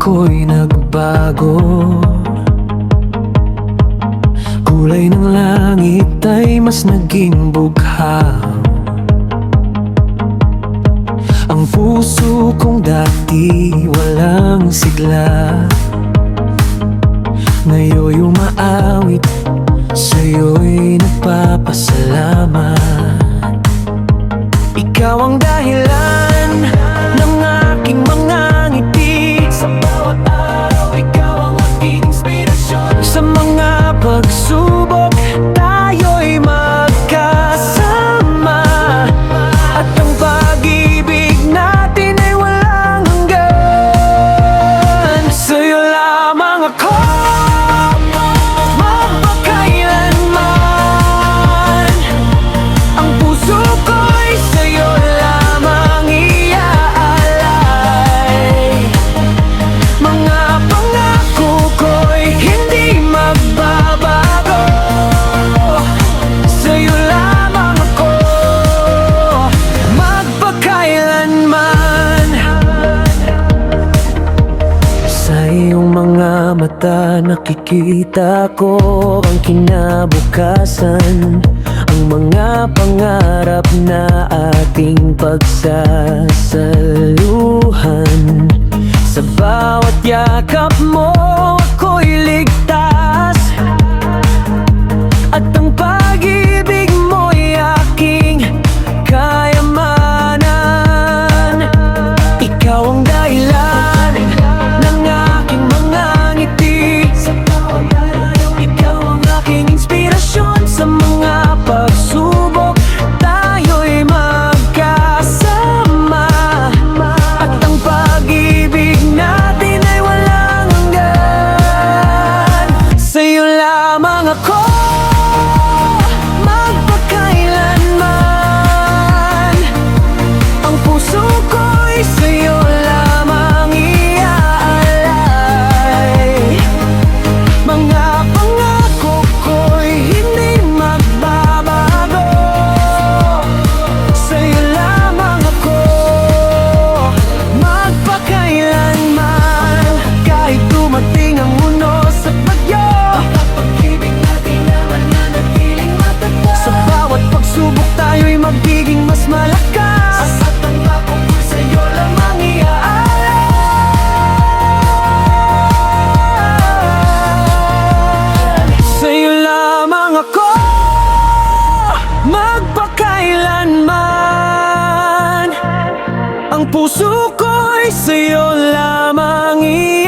ako'y nagbago. Kulay ng langit ay mas naging bughaw Ang puso kong dati walang sigla. Ngayon'y umaawit Sa'yo'y nagpapasalamat. Ikaw ang dahilan mata nakikita ko ang kinabukasan Ang mga pangarap na ating pagsasaluhan. Sa bawat yakap mo Coca-Cola Ang puso ko'y sa'yo lamang ito